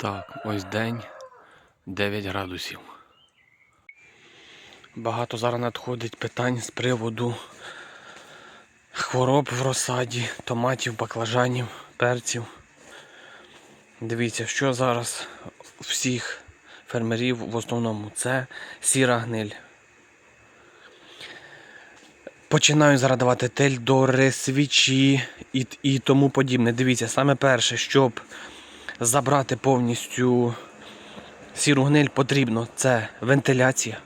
Так, ось день 9 градусів. Багато зараз надходить питань з приводу хвороб в розсаді, томатів, баклажанів, перців. Дивіться, що зараз всіх фермерів в основному це сіра гниль. Починаю зараз давати тельдори, свічі і, і тому подібне. Дивіться, саме перше, щоб забрати повністю сіру гниль, потрібно це вентиляція.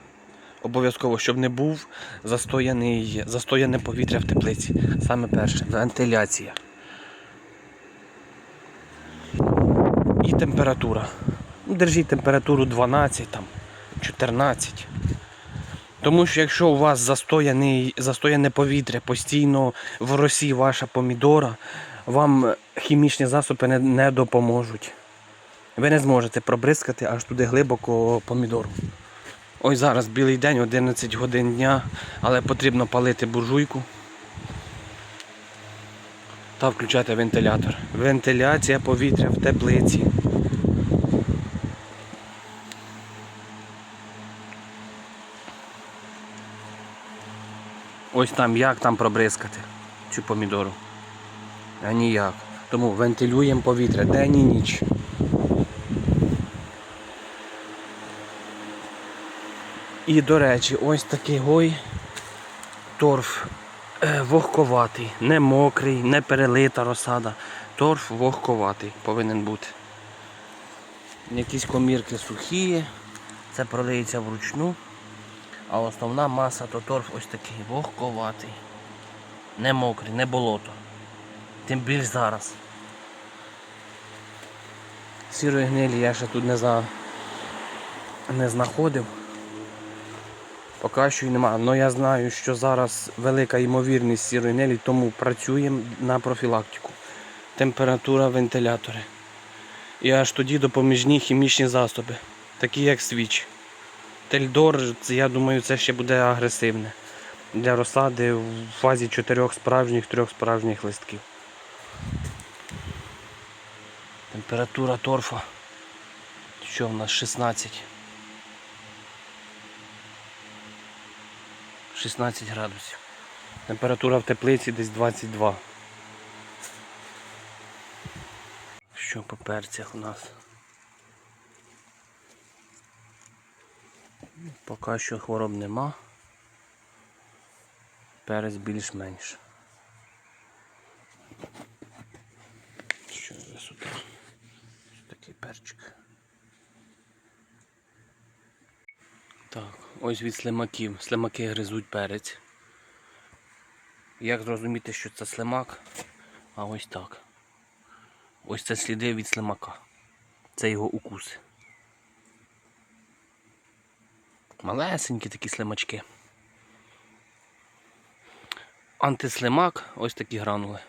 Обов'язково, щоб не був застояний, застояне повітря в теплиці. Саме перше вентиляція. І температура. Ну, Держіть температуру 12, там, 14. Тому що якщо у вас застояне повітря постійно в росі ваша помідора, вам хімічні засоби не, не допоможуть. Ви не зможете пробризкати аж туди глибоко помідору. Ось зараз білий день, 11 годин дня, але потрібно палити буржуйку та включати вентилятор. Вентиляція повітря в теплиці. Ось там як там пробризкати цю помідору. А ніяк. Тому вентилюємо повітря день і ніч. І до речі, ось такий гой торф е, вогковатий, не мокрий, не перелита розсада. Торф вогковатий повинен бути. Якісь комірки сухі, це пролиється вручну. А основна маса то торф ось такий вогковатий. Не мокрий, не болото. Тим більш зараз. Сірої гнилі я ще тут не, за... не знаходив. Поки що й нема. Але я знаю, що зараз велика ймовірність сірої гнилі, тому працюємо на профілактику. Температура, вентилятори. І аж тоді допоміжні хімічні засоби, такі як свіч. Тельдор, я думаю, це ще буде агресивне. Для розсади в фазі чотирьох справжніх, трьох справжніх листків. Температура торфа. Що в нас 16? 16 градусів. Температура в теплиці десь 22. Що по перцях у нас? Поки що хвороб нема. Перець більш-менш. Що за сюди? Такий перчик. Так, ось від слимаків. Слимаки гризуть перець. Як зрозуміти, що це слимак? А ось так. Ось це сліди від слимака. Це його укуси. Малесенькі такі слимачки. Антислимак, ось такі гранули.